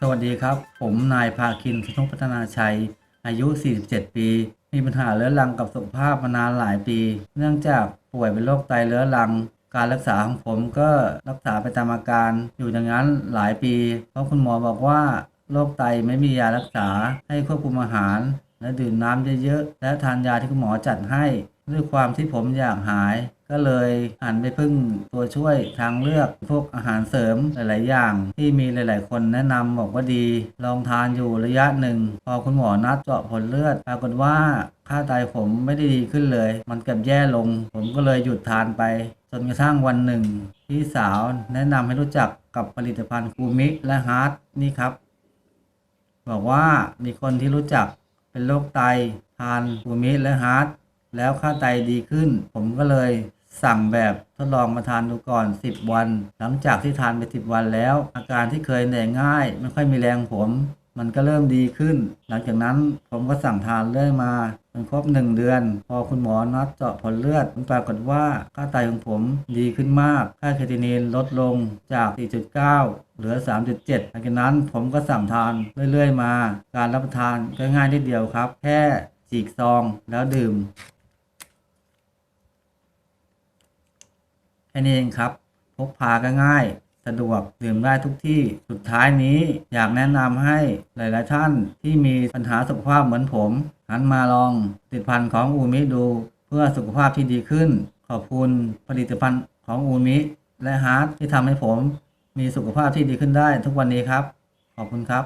สวัสดีครับ ผมนายภาคินสนุพัฒนาชัย อายุ 47 ปี มีปัญหาเรื้อรังกับสุขภาพมานานหลายปี เนื่องจากป่วยเป็นโรคไตเรื้อรัง การรักษาของผมก็รักษาไปตามอาการ อยู่อย่างนั้นหลายปี เพราะคุณหมอบอกว่าโรคไตไม่มียารักษา ให้ควบคุมอาหาร และดื่มน้ำเยอะๆ และทานยาที่คุณหมอจัดให้ ด้วยความที่ผมอยากหาย ก็เลยหันไปพึ่งตัวช่วยทางเลือกพวกอาหารเสริมหลาย ๆ อย่าง ที่มีหลาย ๆ คนแนะนำบอกว่าดี ลองทานอยู่ระยะหนึ่ง พอคุณหมอนัดเจาะผลเลือดปรากฏว่าค่าไตผมไม่ได้ดีขึ้นเลย มันกลับแย่ลง ผมก็เลยหยุดทานไป จนกระทั่งวันหนึ่ง พี่สาวแนะนำให้รู้จักกับผลิตภัณฑ์คูมิและฮาร์ดนี่ครับ บอกว่ามีคนที่รู้จักเป็นโรคไตทานคูมิและฮาร์ดแล้วค่าไตดีขึ้น ผมก็เลย สั่งแบบทดลองมาทานดูก่อน 10 วัน หลังจากที่ทานไป 10 วันแล้ว อาการที่เคยเหนื่อยง่าย ไม่ค่อยมีแรงผม มันก็เริ่มดีขึ้น หลังจากนั้นผมก็สั่งทานเรื่อยมาจนครบ 1 เดือน พอคุณหมอนัดเจาะผลเลือดปรากฏว่าค่าไตของผมดีขึ้นมาก ค่าเคตินินลดลงจาก 4.9 เหลือ 3.7 หลังจากนั้นผมก็สั่งทานเรื่อยๆ มา การรับประทานก็ง่ายนิดเดียวครับ แค่ฉีกซองแล้วดื่ม แค่นี้เองครับ พกพาก็ง่าย สะดวกดื่มได้ทุกที่สุดท้ายนี้อยากแนะนำให้หลาย ๆ ท่านที่มีปัญหาสุขภาพเหมือนผมหันมาลองผลิตภัณฑ์ของอูมิดู เพื่อสุขภาพที่ดีขึ้น ขอบคุณผลิตภัณฑ์ของอูมิและฮาร์ดที่ทำให้ผมมีสุขภาพที่ดีขึ้นได้ทุกวันนี้ครับ ขอบคุณครับ